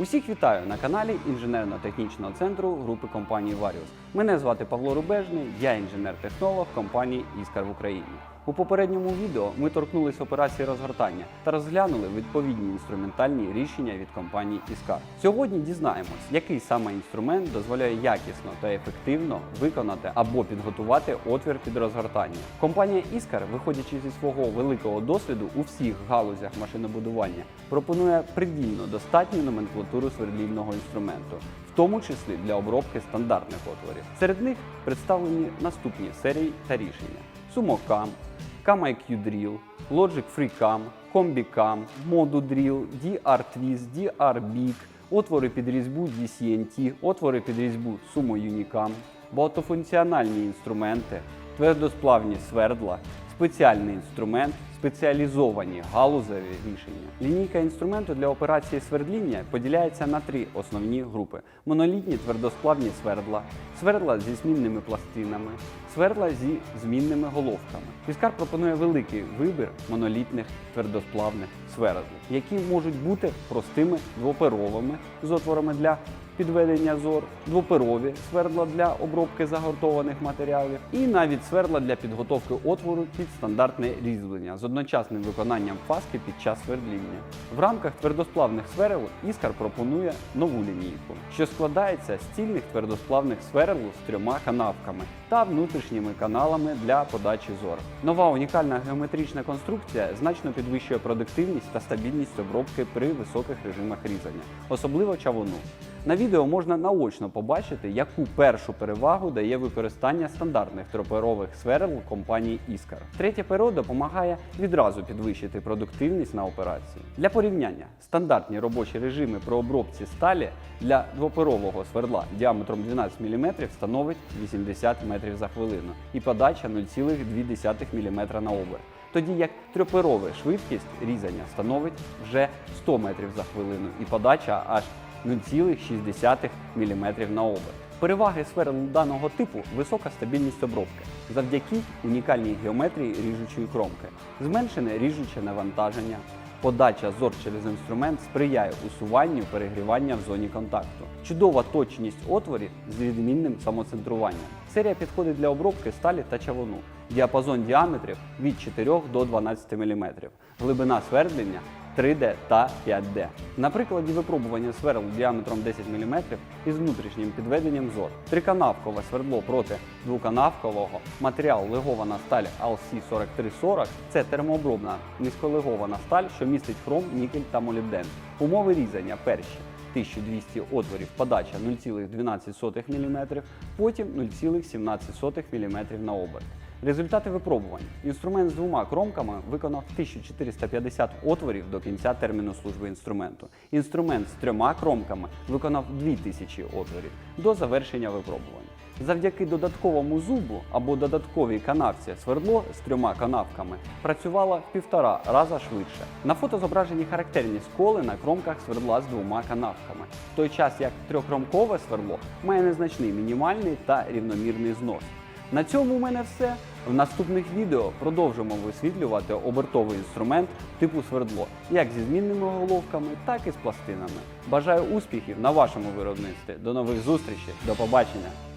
Усіх вітаю на каналі інженерно-технічного центру групи компанії Варіус. Мене звати Павло Рубежний, я інженер-технолог компанії Іскар в Україні. У попередньому відео ми торкнулись операції розгортання та розглянули відповідні інструментальні рішення від компанії Іскар. Сьогодні дізнаємось, який саме інструмент дозволяє якісно та ефективно виконати або підготувати отвір під розгортання. Компанія Іскар, виходячи зі свого великого досвіду у всіх галузях машинобудування, пропонує предельно достатню номенклатуру свердлільного інструменту, в тому числі для обробки стандартних отворів. Серед них представлені наступні серії та рішення: SumoCam, Cam IQ Drill, Logic FreeCam, CombiCam, Modu Drill, DR Twist, DR Big, отвори під різьбу DCNT, отвори під різьбу Sumo Unicam, багатофункціональні інструменти, твердосплавні свердла, спеціальний інструмент, спеціалізовані галузеві рішення. Лінійка інструменту для операції свердління поділяється на три основні групи: монолітні твердосплавні свердла, свердла зі змінними пластинами, свердла зі змінними головками. Піскар пропонує великий вибір монолітних твердосплавних свердл, які можуть бути простими двоперовими з отворами для підведення зор, двоперові свердла для обробки загортованих матеріалів і навіть свердла для підготовки отвору під стандартне різьблення з одночасним виконанням фаски під час свердління. В рамках твердосплавних свердл Іскар пропонує нову лінійку, що складається з цільних твердосплавних свердл з трьома канавками та внутрішніми каналами для подачі зор. Нова унікальна геометрична конструкція значно підвищує продуктивність та стабільність обробки при високих режимах різання, особливо чавуну. На відео можна наочно побачити, яку першу перевагу дає використання стандартних троперових свердл компанії Іскар. Третє перо допомагає відразу підвищити продуктивність на операції. Для порівняння стандартні робочі режими при обробці сталі для двоперового свердла діаметром 12 мм становить 80 метрів за хвилину і подача 0,2 мм на оберт тоді як трьоперова швидкість різання становить вже 100 метрів за хвилину і подача аж 0,6 мм на оберт. Переваги сфери даного типу висока стабільність обробки завдяки унікальній геометрії ріжучої кромки, зменшене ріжуче навантаження. Подача зор через інструмент сприяє усуванню перегрівання в зоні контакту. Чудова точність отворів з відмінним самоцентруванням. Серія підходить для обробки сталі та чавуну. Діапазон діаметрів від 4 до 12 мм. Глибина свердлення 3D та 5D. На прикладі випробування сверл діаметром 10 мм із внутрішнім підведенням зор. Триканавкове свердло проти двоканавкового матеріал легована сталь LC4340 це термообробна низьколегована сталь, що містить хром, нікель та молібден. Умови різання перші. 1200 отворів подача 0,12 мм, потім 0,17 мм на оберт. Результати випробувань. Інструмент з двома кромками виконав 1450 отворів до кінця терміну служби інструменту. Інструмент з трьома кромками виконав 2000 отворів до завершення випробувань. Завдяки додатковому зубу або додатковій канавці свердло з трьома канавками працювало в півтора раза швидше. На фото зображені характерні сколи на кромках свердла з двома канавками, в той час як трьохкромкове свердло має незначний мінімальний та рівномірний знос. На цьому у мене все. В наступних відео продовжимо висвітлювати обертовий інструмент типу свердло, як зі змінними головками, так і з пластинами. Бажаю успіхів на вашому виробництві. До нових зустрічей, до побачення!